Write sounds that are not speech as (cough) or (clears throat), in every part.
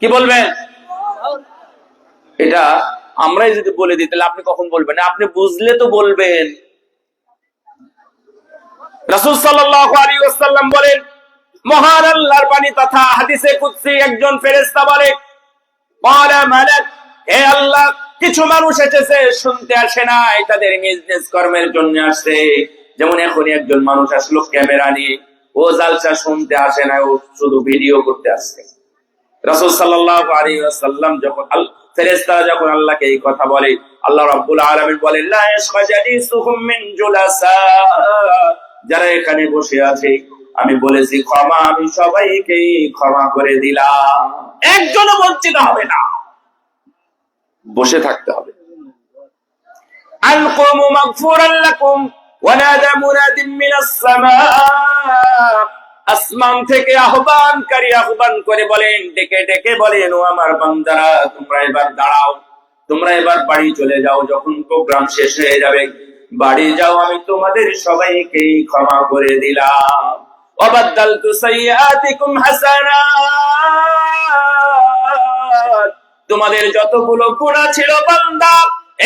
কি বলবেন এটা আমরাই যদি বলে দিই, তাহলে আপনি কখন বলবেন? আপনি বুঝলে তো বলবেন। রাসূল ওয়াসাল্লাম বলেন, মহান আল্লাহর বাণী তথা হাদিসে কুদসি একজন ফেরেশতা বলে হে আল্লাহ, কিছু মানুষ এসেছে, শুনতে আসে না তাদের বিজনেস কর্মের জন্য আসছে। যেমন একজন মানুষ আসলো ক্যামেরা নিয়ে, ও জালসা শুনতে আসে না ও শুধু ভিডিও করতে আসছে। রাসূল ওয়াসাল্লাম যখন ফেরেশতারা যখন আল্লাহকে এই কথা বলে, আল্লাহ রাব্বুল আলামিন বলেন যারা এখানে বসে আছে, আমি বলেছি, ক্ষমা, আমি সবাইকে ক্ষমা করে দিলাম। একজন বঞ্চিত হবে না। বসে থাকতে হবে। সামা। আসমান থেকে আহ্বানকারী আহ্বান করে বলেন, ডেকে ডেকে বলেন, ও আমার বান্দারা, তোমরা এবার দাঁড়াও, তোমরা এবার বাড়ি চলে যাও, যখন প্রোগ্রাম শেষ হয়ে যাবে। বাড়ি যাও, আমি তোমাদের সবাইকে ক্ষমা করে দিলাম। তোমাদের যতগুলো গুণা ছিল বান্দা,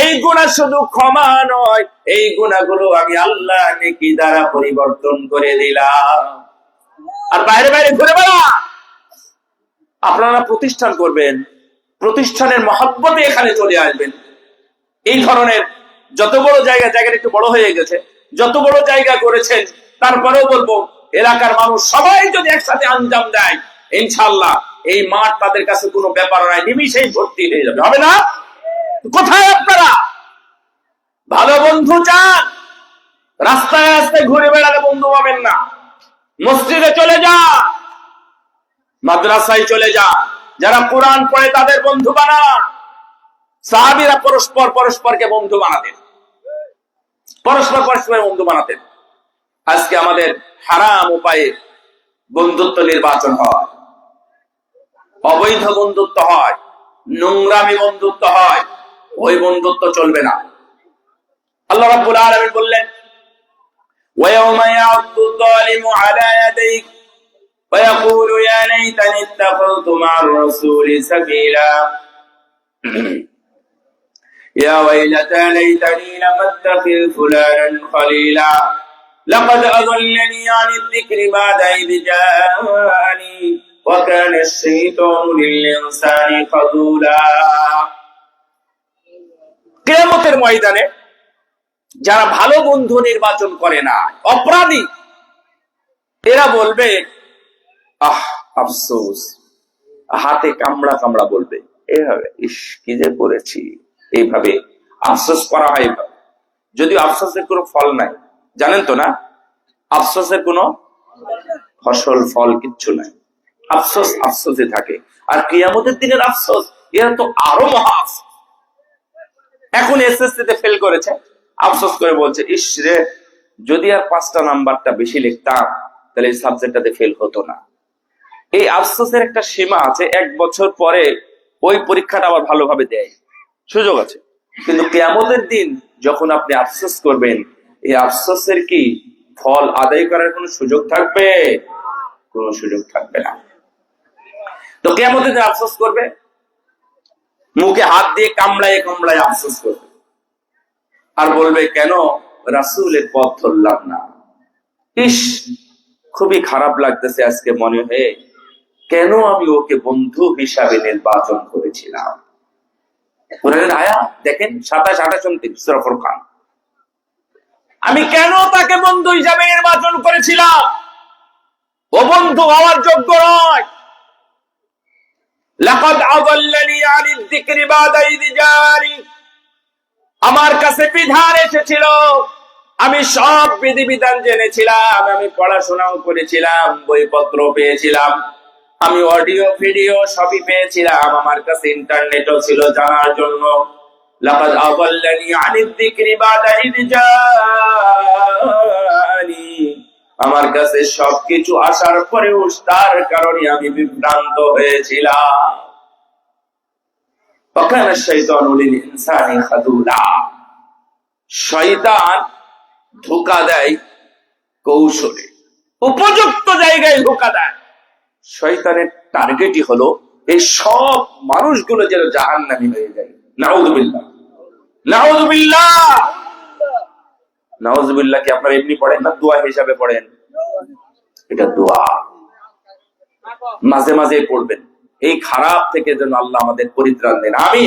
এই গুণা শুধু ক্ষমা নয়, এই গুণাগুলো আমি আল্লাহ নেকি দ্বারা পরিবর্তন করে দিলাম। আর বাইরে বাইরে ঘুরে বেড়া। আপনারা প্রতিষ্ঠান করবেন, প্রতিষ্ঠানের মহাব্বতে এখানে চলে আসবেন। এই ধরনের যত বড় জায়গা, জায়গাটা একটু বড় হয়ে গেছে, যত বড় জায়গা করেছেন, তারপরেও বলব, এলাকার মানুষ সবাই যদি একসাথে আঞ্জাম দেয় ইনশাল্লাহ এই মাঠ তাদের কাছে কোনো ব্যাপার নয় নিমিশেই ভর্তি হয়ে যাবে। হবে না? কোথায় আপনারা? ভালো বন্ধু চান? রাস্তায় রাস্তায় ঘুরে বেড়ালে বন্ধু পাবেন না। মসজিদে চলে যা। মাদ্রাসায় চলে যা। যারা কোরআন পড়ে তাদের বন্ধু বানা। সাহাবিরা পরস্পর পরস্পরকে বন্ধু বানাতেন। পরস্পর পরস্পর বন্ধু বানাতেন। আজকে আমাদের হারাম উপায়ে বন্ধুত্ব নির্বাচন হয়। অবৈধ বন্ধুত্ব হয়। নোংরামি বন্ধুত্ব হয়। ওই বন্ধুত্ব চলবে না। আল্লাহ রাব্বুল আলামিন বললেন ويوم يعض الظالم على يديه ويقول يا ليتني اتخذت مع الرسول سبيلا (clears throat) يا ويلتى ليتني لم اتخذ فلانا خليلا لقد اضلني عن الذكر بعد اذ جاءني وكان الشيطان للانسان خذولا কিয়ামতের ময়দানে যারা ভালো বন্ধু নির্বাচন করে না, অপরাধী, এরা বলবে, আহ, আফসোস, হাতে কামড়া কামড়া বলবে, এভাবে ইস কি যে করেছি এইভাবে, আফসোস করা হয় এইভাবে যদিও আফসোসের কোনো ফল নাই, জানেন তো না? আফসোসের কোনো ফসল, ফল কিচ্ছু নাই। আফসোস আফসোসে থাকে। আর কিয়ামতের দিনের আফসোস, এরা তো আরও মহা আফসোস। এখন এসএসসি তে ফেল করেছে। আফসোস করে বলছে, ইস রে, যদি আর পাঁচটা নাম্বারটা বেশি লিখতাম, তাহলে এই সাবজেক্টটাতে ফেল হতো না। এই আফসোসের একটা সীমা আছে, এক বছর পরে ওই পরীক্ষাটা আবার ভালোভাবে দেয়। সুযোগ আছে। কিন্তু কেয়ামতের দিন যখন আপনি আফসোস করবেন, এই আফসোসের কি ফল আদায় করার কোনো সুযোগ থাকবে? কোনো সুযোগ থাকবে না। তো কেমন দিন আফসোস করবে? মুখে হাত দিয়ে কামড়ায় কামড়ায় আফসোস করবে। আর বলবে, কেন? রাসুলের পথ ধরলাম না। ইস, খুবই খারাপ লাগতেছে আজকে মনে হয়ে। কেন আমি ওকে বন্ধু হিসাবে নির্বাচন করেছিলাম? আয়া, দেখেন, সাতাশ, আঠাশ, উনত্রিশ ফুরকান। আমি কেন তাকে বন্ধু হিসাবে নির্বাচন করেছিলাম? ও বন্ধু হওয়ার যোগ্য নয়। লাকাদ আদাল্লানি আনিদ যিকরি বাদা আমার কাছে বিধান এসেছিল। আমি সব বিধিবিধান জেনেছিলাম, আমি পড়াশোনাও করেছিলাম, বইপত্র পেয়েছিলাম, আমি অডিও, ভিডিও সবই পেয়েছিলাম, আমার কাছে ইন্টারনেটও ছিল জানার জন্য। আমার কাছে সবকিছু আসার পরেও তার কারণে আমি বিভ্রান্ত হয়েছিলাম। وكان الشيطان للإنسان خذولا শয়তান ধোকা দেয় কৌশলে উপযুক্ত জায়গায় ধোকা দেয় শয়তানের টার্গেটই হলো এই সব মানুষগুলো যেন জাহান্নামী হয়ে যায় নাউজুবিল্লাহ নাউজুবিল্লাহ নাউজুবিল্লাহ কি আপনারা এমনি পড়েন না দোয়া হিসাবে পড়েন এটা দোয়া মাঝে মাঝে পড়বেন এই খারাপ থেকে যেন আল্লাহ আমাদের পরিত্রাণ দেন। আমি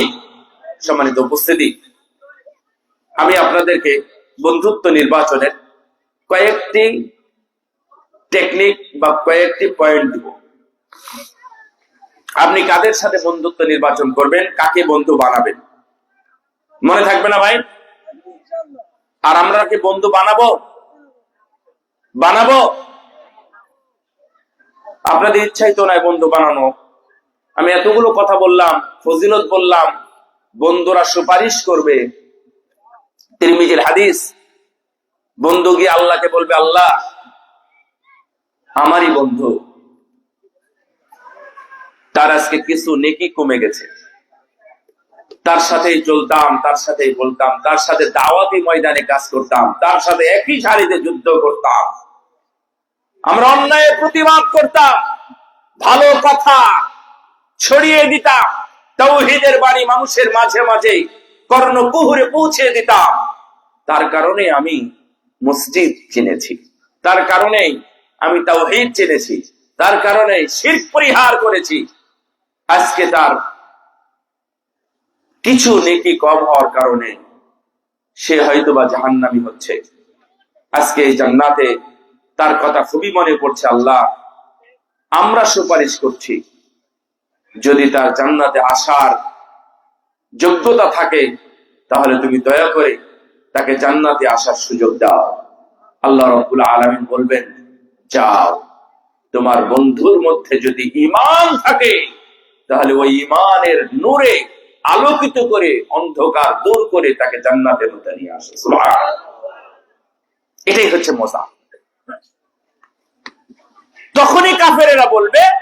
সম্মানিত উপস্থিতি। আমি আপনাদেরকে বন্ধুত্ব নির্বাচনের কয়েকটি টেকনিক বা কয়েকটি পয়েন্ট দিব। আপনি কাদের সাথে বন্ধুত্ব নির্বাচন করবেন, কাকে বন্ধু বানাবেন? মনে থাকবে না ভাই? আর আমরা কি বন্ধু বানাবো? বানাবো? আপনাদের ইচ্ছাই তো নয় বন্ধু বানানো। আমি এতগুলো কথা বললাম, ফজিলত বললাম, বন্ধুরা সুপারিশ করবে। তিরমিজির হাদিস, বন্ধু গিয়ে আল্লাহকে বলবে, আল্লাহ, আমারই বন্ধু। তার আজকে কিছু নেকি কমে গেছে। তার সাথেই চলতাম, তার সাথেই বলতাম, তার সাথে দাওয়াতি ময়দানে কাজ করতাম, তার সাথে একই সারিতে যুদ্ধ করতাম। আমরা অন্যায়ের প্রতিবাদ করতাম। ভালো কথা ছড়িয়ে দিতাম। তৌহিদের বাণী মানুষের মাঝে মাঝে কর্ণকুহুরে পৌঁছে দিতাম। তার কারণে আমি মসজিদ চিনেছি তার কারণে আমি তাওহীদ চিনেছি তার কারণে শির পরিহার করেছি। আজকে তার কিছু নেকি কম হওয়ার কারণে সে হয়তোবা জাহান্নামি হচ্ছে। আজকে এই জান্নাতে তার কথা খুবই মনে পড়ছে আল্লাহ। আমরা সুপারিশ করছি। যদি তার জান্নাতে আসার যোগ্যতা থাকে, তাহলে তুমি দয়া করে তাকে জান্নাতে আসার সুযোগ দাও। আল্লাহ রব্বুল আলমিন বলবেন, যাও। তোমার বন্ধুর মধ্যে যদি ইমান থাকে, তাহলে ওই ইমানের নূরে আলোকিত করে, অন্ধকার দূর করে তাকে জান্নাতের মধ্যে নিয়ে আসে। এটাই হচ্ছে মজা। তখনই কাফেরেরা বলবে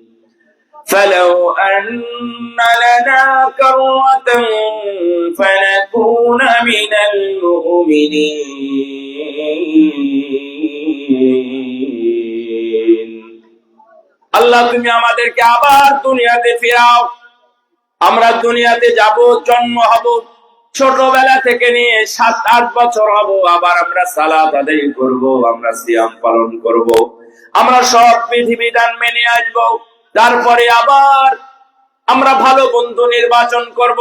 فلو أن لنا كرة فنكون من المؤمنين আল্লাহ তুমি আমাদেরকে আবার দুনিয়াতে ফিরাও আমরা দুনিয়াতে যাব জন্ম হব ছোটবেলা থেকে নিয়ে সাত আট বছর হব আবার আমরা সালাদ আদায় করব আমরা সিয়াম পালন করব আমরা সব বিধিবিধান মেনে আসব তারপরে আবার আমরা ভালো বন্ধু নির্বাচন করব।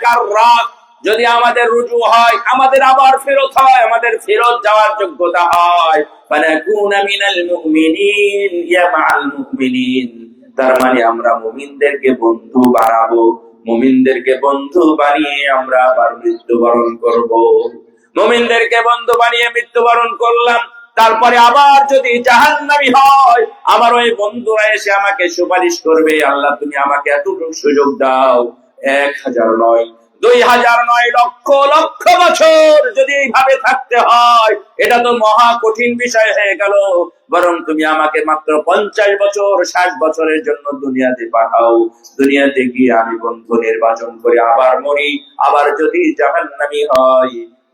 কাররাত যদি আমাদের রুজু হয়, আমাদের আবার ফেরত হয়, আমাদের ফেরত যাওয়ার যোগ্যতা হয়। তার মানে আমরা মুমিনদেরকে বন্ধু বানাবো। মুমিনদেরকে বন্ধু বানিয়ে আমরা আবার মৃত্যুবরণ করব। মুমিনদেরকে বন্ধু বানিয়ে মৃত্যুবরণ করলাম। তারপরে আবার যদি জাহান্নামী হয়, আমার ওই বন্ধুরা এসে আমাকে সুপারিশ করবে, আল্লাহ তুমি আমাকে এতটুকু সুযোগ দাও, এক হাজার নয়, দুই হাজার নয়, লক্ষ লক্ষ বছর যদি এইভাবে থাকতে হয়, এটা তো মহা কঠিন বিষয় হয়ে গেল। বরং তুমি আমাকে মাত্র পঞ্চাশ বছর, ষাট বছরের জন্য দুনিয়াতে পাঠাও। দুনিয়াতে গিয়ে আমি বন্ধু নির্বাচন করে আবার মরি। আবার যদি জাহান্নামী হয়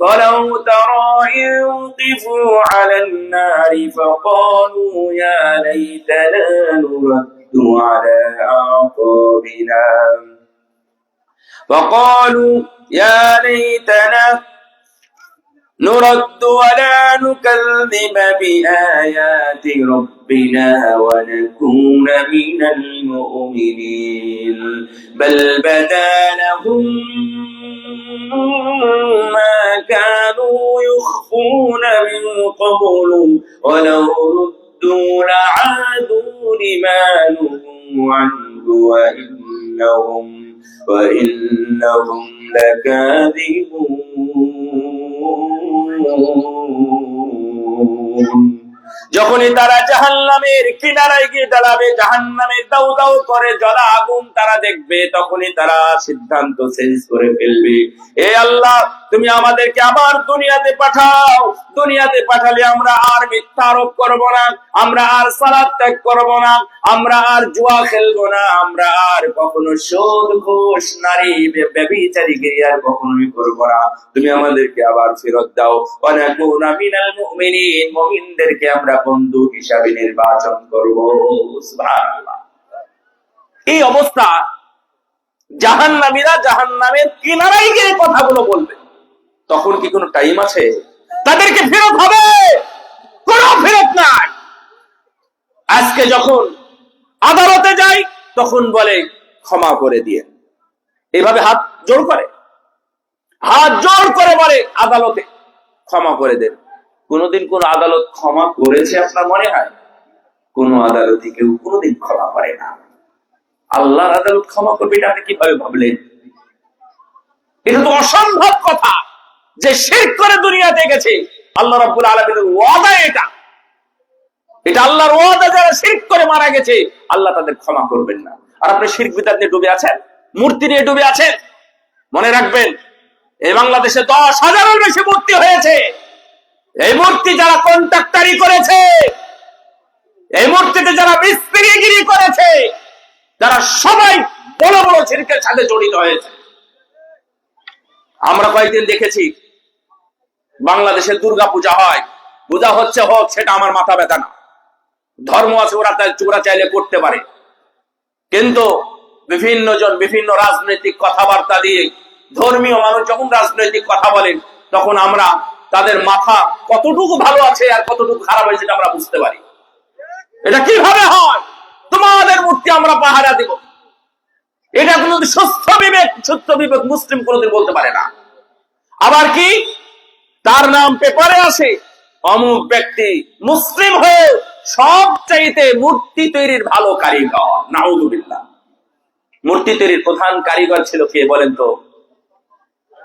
فلو ترى وقفوا على النار فقالوا يا ليتنا نرد على أعقابنا. فقالوا يا ليتنا نرد ولا نكذب بآيات ربنا ونكون من المؤمنين. بل بدا لهم ما كانوا يخفون من قبل ولو ردوا لعادوا عنه وإنهم وإنهم لكاذبون. যখনই তারা জাহান্নামের কিনারায় গিয়ে দাঁড়াবে, জাহান্নামের দাউ দাউ করে জ্বলা আগুন তারা দেখবে, তখনই তারা সিদ্ধান্ত চেঞ্জ করে ফেলবে। এ আল্লাহ তুমি আমাদেরকে আবার দুনিয়াতে পাঠাও। দুনিয়াতে পাঠালে আমরা আর মিথ্যা আরোপ করব না, আমরা আর সালাদ ত্যাগ করব না, আমরা আর জুয়া খেলব না, আমরা আর কখনো সুদ ঘুষ নারী, বে- ব্যভিচারীগিরি আর কখনোই করব না। তুমি আমাদেরকে আবার ফেরত দাও। অনাকুনা মিনাল মুমিনিন, মুমিনদেরকে আমরা বন্ধু হিসাবে নির্বাচন করব। এই অবস্থা জাহান্নামীরা জাহান্নামের কিনারাই গিয়ে কথাগুলো বলবে। তখন কি কোনো টাইম আছে? তাদেরকে ফেরত হবে। কোনো ফেরত নাই। আজকে যখন আদালতে যাই, তখন বলে, ক্ষমা করে দিয়ে। এভাবে হাত জোর করে। হাত জোর করে বলে আদালতে, ক্ষমা করে দেন। কোনদিন কোন আদালত ক্ষমা করেছে আপনার মনে হয়? কোন আদালতে কেউ কোনদিন ক্ষমা করে না। আল্লাহর আদালত ক্ষমা করবে এটা আপনি কীভাবে ভাবলেন? এটা তো অসম্ভব কথা। যে শেখ করে দুনিয়াতে গেছে, আল্লাহ রাব্বুল আলামিনের ওয়াদা এটা। এটা আল্লাহর ওয়াদা যারা করে মারা গেছে, আল্লাহ তাদের ক্ষমা করবেন না। আর আপনি নিয়ে ডুবে আছেন? মূর্তি নিয়ে ডুবে আছেন? মনে রাখবেন, এই বাংলাদেশে দশ হাজারের বেশি মূর্তি হয়েছে। এই মূর্তি যারা কন্ট্রাক্টারি করেছে, এই মূর্তিতে যারা মিস্ত্রিগিরি করেছে, যারা সবাই বড় বড় শিরকের সাথে জড়িত হয়েছে। আমরা কয়েকদিন দেখেছি বাংলাদেশে দুর্গা পূজা হয়। পূজা হচ্ছে হোক, সেটা আমার মাথা ব্যথা না। ধর্ম আছে, ওরা ওরা চাইলে করতে পারে। কিন্তু বিভিন্ন জন বিভিন্ন রাজনৈতিক কথাবার্তা দিয়ে ধর্মীয় মানুষ যখন রাজনৈতিক কথা বলেন, তখন আমরা তাদের মাথা কতটুকু ভালো আছে আর কতটুকু খারাপ হয়েছে সেটা আমরা বুঝতে পারি। এটা কীভাবে হয়? তোমাদের মূর্তি আমরা পাহারা দিব। এটা কোন সুস্থ বিবেক সুস্থ বিবেক মুসলিম কোনোদিন বলতে পারে না। আবার কি? তার নাম পেপারে আসে অমুক ব্যক্তি মুসলিম হয়ে সব চাইতে মূর্তি তৈরির ভালো কারিগর নাউদুবিল্লাহ মূর্তি তৈরির প্রধান কারিগর ছিল কে বলেন তো?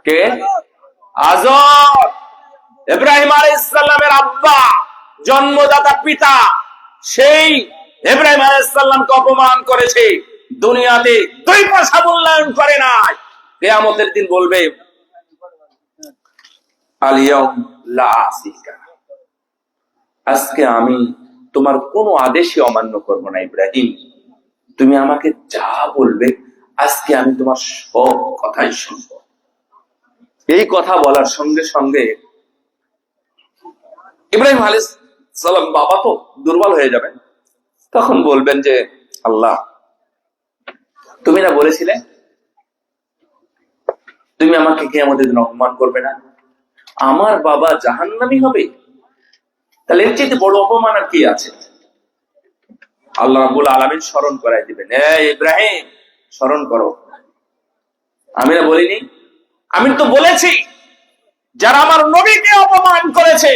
কে? আজর ইব্রাহিম আলাইসাল্লামের আব্বা, জন্মদাতা পিতা, সেই ইব্রাহিম আলাইসাল্লামকে অপমান করেছে। দুনিয়াতে দুই পয়সা মূল্যায়ন করে নাই। কেয়ামতের দিন বলবে আজকে আমি তোমার কোনো আদেশই অমান্য করব না, ইব্রাহিম। তুমি আমাকে যা বলবে, আজকে আমি তোমার সব কথাই শুনব। এই কথা বলার সঙ্গে সঙ্গে ইব্রাহিম আলিস সালাম বাবা তো দুর্বল হয়ে যাবেন তখন বলবেন যে, আল্লাহ, তুমি না বলেছিলে, তুমি আমাকে কে আমাদের অপমান করবে না? আমার বাবা জাহান্নামি হবে? তাহলে এর চেয়ে বড় অপমান আর কি আছে? আল্লাহ রাব্বুল আলামিন স্মরণ করাই দিবেন। ইব্রাহিম, স্মরণ করো। আমি না বলিনি? আমি তো বলেছি, যারা আমার নবীকে অপমান করেছে,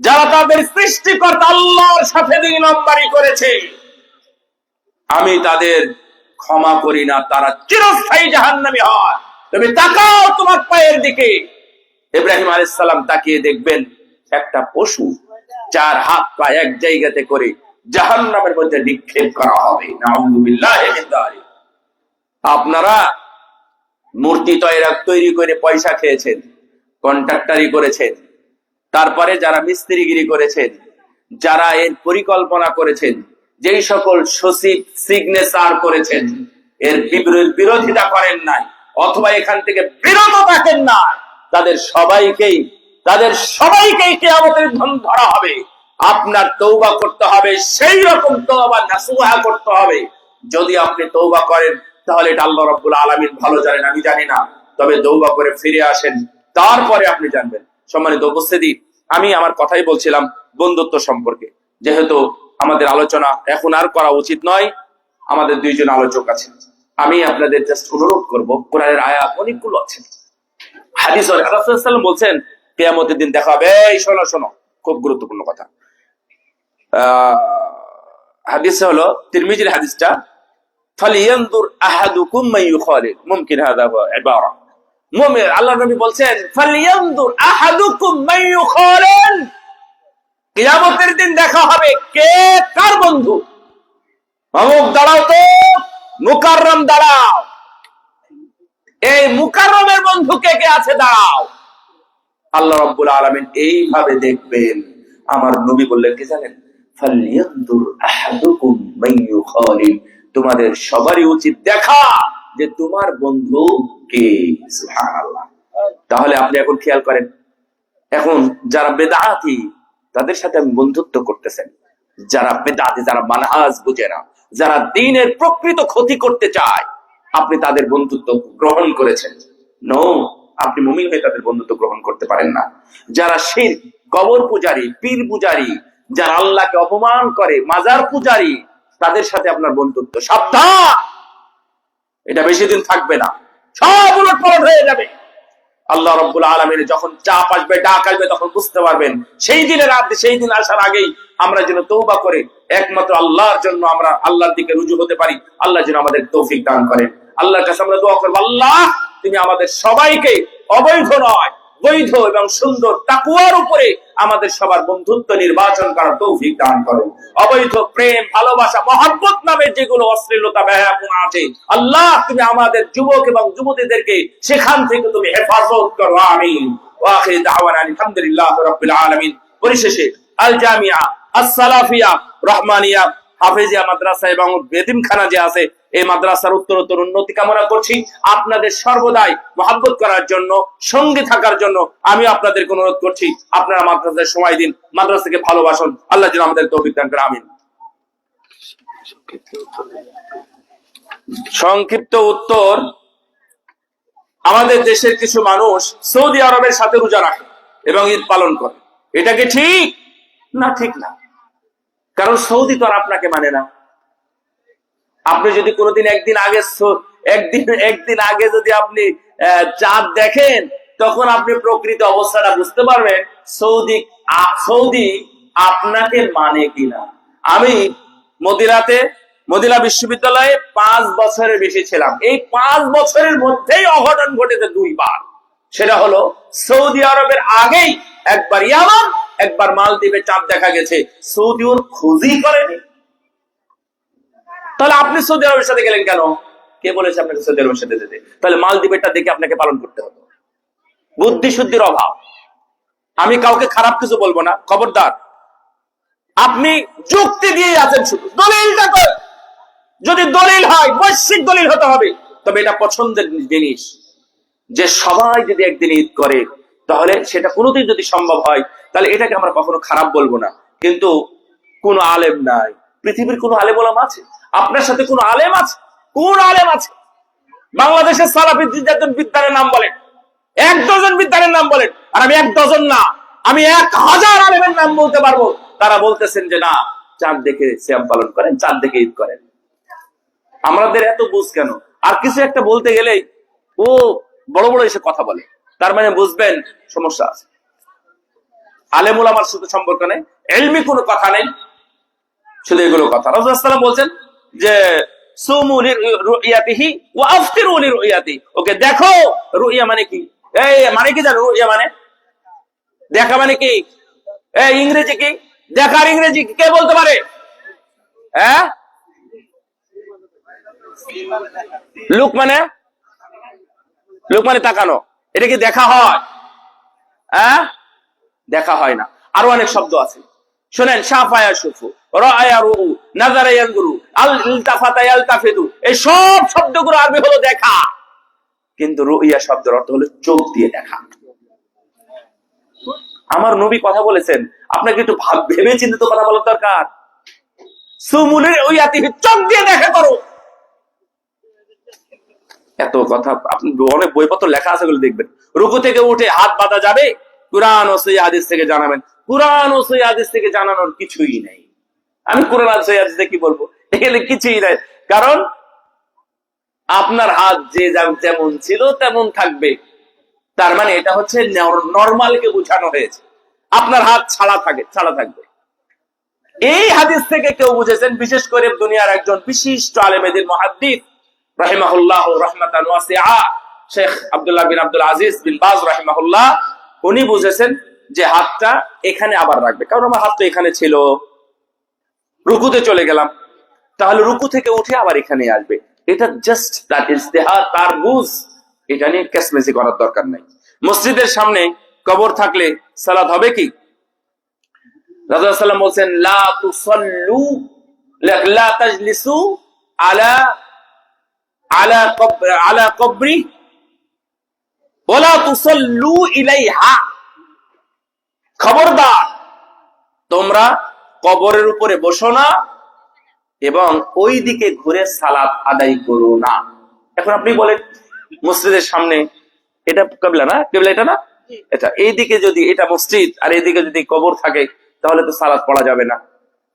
যারা তাদের সৃষ্টিকর্তা আল্লাহর সাথে দুই নম্বরই করেছে, আমি তাদের ক্ষমা করি না, তারা চিরস্থায়ী জাহান্নামী হয়। তুমি তাকাও তোমার পায়ের দিকে। ইব্রাহিম আলাইসাল্লাম তাকিয়ে দেখবেন একটা পশু চার হাত পা এক জায়গাতে করে জাহান্নামের মধ্যে নিক্ষেপ করা হবে। আপনারা মূর্তি তৈরি করে পয়সা খেয়েছেন, কন্ট্রাক্টারি করেছেন, তারপরে যারা মিস্ত্রিগিরি করেছেন, যারা এর পরিকল্পনা করেছেন, যেই সকল সচিব সিগনেচার করেছেন, এর বিরোধিতা করেন নাই, অথবা এখান থেকে বিরত থাকেন না তাদের সবাইকেই তাদের সবাইকেই কেয়ামতের ধন ধরা হবে। আপনার তৌবা করতে হবে, সেই রকম তৌবা নাসুহা করতে হবে। যদি আপনি তৌবা করেন, তাহলে এটা আল্লাহ রাব্বুল আলামিন ভালো জানেন, আমি জানি না। তবে তৌবা করে ফিরে আসেন, তারপরে আপনি জানবেন। সম্মানিত উপস্থিতি, আমি আমার কথাই বলছিলাম বন্ধুত্ব সম্পর্কে। যেহেতু আমাদের আলোচনা এখন আর করা উচিত নয়, আমাদের দুইজন আলোচক আছেন। আমি আপনাদের জাস্ট অনুরোধ করব, কোরআনের আয়াত অনেকগুলো আছে। হাদিস রাসূলুল্লাহ বলছেন, কিয়ামতের দিন দেখা হবে। এই, শোনো শোনো, খুব গুরুত্বপূর্ণ কথা। হাদিস হলো, তিরমিজির হাদিসটা দিন দেখা হবে কে? কার বন্ধু? দাঁড়াও দাঁড়াও। এই মুকাররমের বন্ধু কে কে আছে? দাঁড়াও। আল্লাহ রাব্বুল আলামিন এইভাবে দেখবেন। আমার নবী বললেন, কি জানেন? তোমাদের সবারই উচিত দেখা যে তোমার বন্ধু কে? তাহলে আপনি এখন খেয়াল করেন, এখন যারা বেদাতি, তাদের সাথে আমি বন্ধুত্ব করতেছেন। যারা বেদাতি, যারা মানহাজ বুঝে না, যারা দিনের প্রকৃত ক্ষতি করতে চায় আপনি তাদের বন্ধুত্ব গ্রহণ করেছেন। নো আপনি মুমিন হয়ে তাদের বন্ধুত্ব গ্রহণ করতে পারেন না। যারা শির, কবর পূজারী, পীর পূজারী, যারা আল্লাহকে অপমান করে, মাজার পূজারী, তাদের সাথে আপনার বন্ধুত্ব সাবধান। এটা বেশি দিন থাকবে না। সব উলট পালট হয়ে যাবে। আল্লাহ রব্বুল আলমের যখন চাপ আসবে, ডাক আসবে, তখন বুঝতে পারবেন, সেই দিনের রাত, সেই দিন আসার আগেই আমরা যেন তৌবা করে একমাত্র আল্লাহর জন্য আমরা আল্লাহর দিকে রুজু হতে পারি। আল্লাহ যেন আমাদের তৌফিক দান করেন। আল্লাহর কাছে আমরা দোয়া করব, আল্লাহ, তুমি আমাদের সবাইকে অবৈধ নয়, বৈধ এবং সুন্দর তাকুয়ার উপরে আমাদের সবার বন্ধুত্ব নির্বাচন করার তৌফিক দান করো। অবৈধ প্রেম, ভালোবাসা, মহাব্বত নামে যেগুলো অশ্লীলতা ব্যায়াপন আছে, আল্লাহ, তুমি আমাদের যুবক এবং যুবতীদেরকে সেখান থেকে তুমি হেফাজত করো, আমিন। ওয়াখির দাওয়ানা আলহামদুলিল্লাহ রাব্বিল আলামিন। পরিশেষে আল জামিয়া আস-সালাফিয়া, রহমানিয়া, হাফেজিয়া মাদ্রাসা এবং বেদিমখানা যে আছে এই মাদ্রাসার উত্তরোত্তর উন্নতি কামনা করছি। আপনাদের সর্বদাই মহাব্বত করার জন্য, সঙ্গে থাকার জন্য আমি আপনাদেরকে অনুরোধ করছি, আপনারা মাদ্রাসায় সময় দিন, মাদ্রাসাকে ভালোবাসুন। আল্লাহ যেন আমাদের তৌফিক দান করে, আমিন। সংক্ষিপ্ত উত্তর, আমাদের দেশের কিছু মানুষ সৌদি আরবের সাথে রোজা রাখে এবং ঈদ পালন করে। এটা কি ঠিক? না ঠিক না। কারণ সৌদি তো আর আপনাকে মানে না। আপনি যদি কোনোদিন একদিন আগে একদিন একদিন আগে যদি আপনি চাঁদ দেখেন, তখন আপনি প্রকৃত অবস্থাটা বুঝতে পারবেন সৌদি সৌদি আপনাকে মানে কিনা। আমি মদিরাতে মদিনা বিশ্ববিদ্যালয়ে পাঁচ বছরের বেশি ছিলাম। এই পাঁচ বছরের মধ্যেই অঘটন ঘটেছে দুইবার। সেটা হলো, সৌদি আরবের আগেই একবার ইয়ামান, একবার মালদ্বীপে চাঁদ দেখা গেছে। সৌদি ওর খোঁজই করেনি। তাহলে আপনি সৌদি আরবের সাথে গেলেন কেন? কে বলেছে আপনাকে সৌদি আরবের সাথে যেতে? তাহলে মালদ্বীপেরটা দেখে আপনাকে পালন করতে হবে। বুদ্ধি শুদ্ধির অভাব। আমি কাউকে খারাপ কিছু বলব না। খবরদার। আপনি যুক্তি দিয়ে আছেন শুধু। দলিলটা যদি দলিল হয়, বৈশ্বিক দলিল হতে হবে। তবে এটা পছন্দের জিনিস। যে সবাই যদি একদিন ঈদ করে, তাহলে সেটা কোনোদিন যদি সম্ভব হয়, তাহলে এটাকে আমরা কখনো খারাপ বলব না। কিন্তু কোনো আলেম নাই। পৃথিবীর কোনো আলেম ওলাম আছে? আপনার সাথে কোন আলেম আছে? কোন আলেম আছে? বাংলাদেশের সালাফি একজন বিদ্যারের নাম বলেন, এক ডজন বিদ্যারের নাম বলেন, আর আমি এক ডজন না, আমি এক হাজার আলেমের নাম বলতে পারব। তারা বলতেছেন যে না, চাঁদ দেখে শ্যাম পালন করেন, চাঁদ দেখে ঈদ করেন। আমাদের এত বুঝ কেন? আর কিছু একটা বলতে গেলেই ও বড় বড় এসে কথা বলে। তার মানে বুঝবেন, সমস্যা আছে। আলেমুল আমার সাথে সম্পর্ক নেই, এলমি কোনো কথা নেই, শুধু এগুলো কথা। রাজুলাম বলছেন যে ওকে দেখো, রুইয়া মানে কি? এই মানে কি জানো রুইয়া মানে? দেখা মানে কি? এই, ইংরেজি কি? দেখার ইংরেজি কে বলতে পারে? হ্যাঁ? লুক মানে? লোক মানে তাকানো। এটা কি দেখা হয়? হ্যাঁ? দেখা হয় না। আরও অনেক শব্দ আছে। শোনেন সাফায়া সুফু আরবি হলো দেখা। কিন্তু রুইয়া শব্দের অর্থ হলো চোখ দিয়ে দেখা। আমার নবী কথা বলেছেন, আপনাকে একটু ভাব ভেবে চিন্তিত কথা বলার দরকার? সুমুলের ওই চোখ দিয়ে দেখা করো। এত কথা, আপনি অনেক বইপত্র লেখা আছে দেখবেন। রুকু থেকে উঠে হাত বাঁধা যাবে, কোরআন ও সই হাদিস থেকে জানাবেন। কোরআন ও সই হাদিস থেকে জানানোর কিছুই নেই। আমি কোরআন সই হাদিসে কি বলব? এখানে কিছুই নাই। কারণ আপনার হাত যে যেমন ছিল তেমন থাকবে। তার মানে এটা হচ্ছে নর্মালকে বোঝানো হয়েছে। আপনার হাত ছাড়া থাকে, ছাড়া থাকবে। এই হাদিস থেকে কেউ বুঝেছেন, বিশেষ করে দুনিয়ার একজন বিশিষ্ট আলেমেদিন মহাদ্দিদ রাহিমাহুল্লাহ রহমাতান শেখ আব্দুল্লাহ বিন আব্দুল আজিজ বিন বাজ রাহিমাহুল্লাহ, উনি বুঝেছেন যে হাতটা এখানে আবার রাখবে। কারণ আমার হাত তো এখানে ছিল। রুকুতে চলে গেলাম। তাহলে রুকু থেকে উঠে আবার এখানে আসবে। এটা জাস্ট তার ইস্তেহার তার বুঝ এটা নিয়ে ক্যাসমেসি করার দরকার নাই। মসজিদের সামনে কবর থাকলে সালাদ হবে কি? রাজা বলছেন খবরদার, তোমরা কবরের উপরে বসো না এবং ওই দিকে ঘুরে সালাত আদায় করো না। এখন আপনি বলেন মসজিদের সামনে এটা কেবলা না? কেবলা এটা না? এটা এইদিকে যদি এটা মসজিদ আর এইদিকে যদি কবর থাকে তাহলে তো সালাত পড়া যাবে না।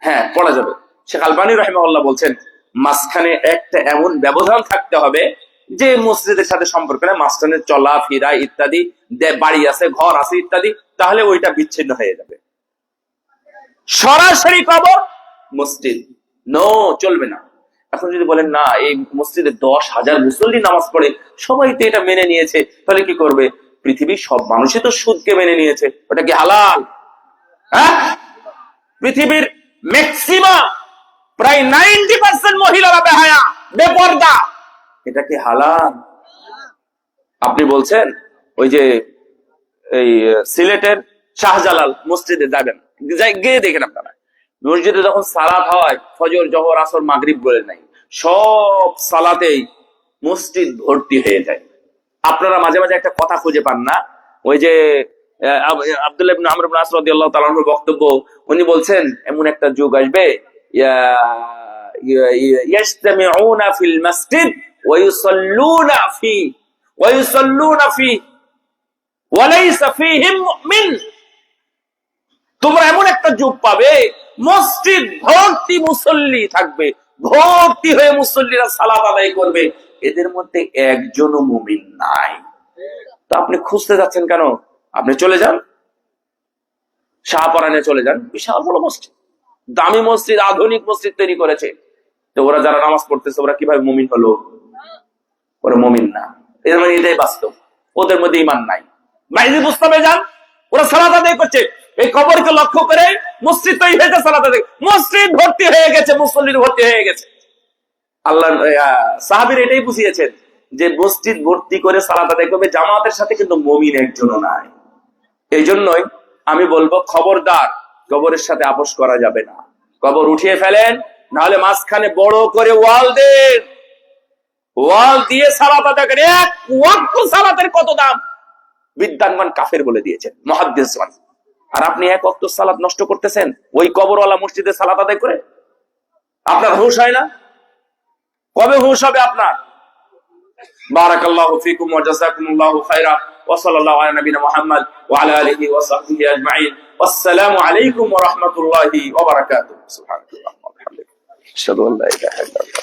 হ্যাঁ পড়া যাবে। শেখ আলবানী রহমাল্লাহ বলছেন মাঝখানে একটা এমন ব্যবধান থাকতে হবে যে মসজিদের সাথে সম্পর্ক না মাঝখানে চলা ফিরা ইত্যাদি বাড়ি আছে ঘর আছে ইত্যাদি তাহলে ওইটা বিচ্ছিন্ন হয়ে যাবে। সরাসরি কবর মসজিদ। নো চলবে না। এখন যদি বলেন, না, এই মসজিদে দশ হাজার মুসল্লি নামাজ পড়ে, সবাই তো এটা মেনে নিয়েছে, তাহলে কি করবে? পৃথিবীর সব মানুষই তো সুদকে মেনে নিয়েছে। ওটা কি হালাল? হ্যাঁ? পৃথিবীর ম্যাক্সিমাম প্রায় নাইনটি পার্সেন্ট মহিলারা বেহায়া, বেপর্দা। এটা কি হালাল? আপনি বলছেন, ওই যে এই সিলেটের শাহজালাল মসজিদে যাবেন। গিয়ে দেখেন আপনারা। মসজিদে যখন সালাত হয়, ফজর, জহর, আসর, মাগরিব বলে নাই, সব সালাতেই মসজিদ ভর্তি হয়ে যায়। আপনারা মাঝে মাঝে একটা কথা খুঁজে পান না? ওই যে আব্দুল্লাহ ইবনে আমর ইবনে আস রাদিয়াল্লাহু তাআলার বক্তব্য, উনি বলছেন, এমন একটা যুগ আসবে, ইয়া- ইয়া- ইয়া- ইয়াজতামিউনা ফিল মাসজিদ, ওয়া ইউসাল্লুনা ফি, ওয়া ইউসাল্লুনা ফি ওয়ালাইসা ফীহিম মুমিন। তোমরা এমন একটা যুগ পাবে, মসজিদ ভর্তি মুসল্লি থাকবে, ভর্তি হয়ে মুসল্লিরা সালাত আদায় করবে। এদের মধ্যে একজনও মুমিন নাই। তো আপনি খুঁজতে যাচ্ছেন কেন? আপনি চলে যান। শাহপরানে চলে যান। বিশাল বড় মসজিদ। দামি মসজিদ, আধুনিক মসজিদ তৈরি করেছে। তো ওরা যারা নামাজ পড়তেছে, ওরা কীভাবে মুমিন হলো? ওরা মুমিন না। এর মানে এটাই বাস্তব। ওদের মধ্যে ইমান নাই। বাইরে বুঝতে যান। ওরা সালাদ আদায় করছে। এই কবরকে লক্ষ্য করে মসজিদ তৈরি হয়েছে, সালাত আদায়। মসজিদ ভর্তি হয়ে গেছে, মুসল্লির ভর্তি হয়ে গেছে। আল্লাহ সাহাবির এটাই বুঝিয়েছেন যে মসজিদ ভর্তি করে সালাত করবে, জামাতের সাথে কিন্তু মমিন একজনও নাই। এই জন্যই আমি বলব, খবরদার কবরের সাথে আপোষ করা যাবে না। কবর উঠিয়ে ফেলেন, নাহলে মাঝখানে বড় করে ওয়াল দেন। ওয়াল দিয়ে সালাত আদায় এক সালাতের কত দাম? বিদ্যানগণ কাফের বলে দিয়েছেন মহাদ্দেশমান আর আপনি এক অক্ত সালাদ নষ্ট করতেছেন ওই কবরওয়ালা মসজিদে সালাদ আদায় করে আপনার হুশ হয় না কবে হুশ হবে আপনার بارك الله فيكم وجزاكم الله خيرا وصلى الله على نبينا محمد وعلى اله وصحبه اجمعين والسلام عليكم ورحمه الله وبركاته سبحان الله والحمد لله اشهد ان لا اله الا الله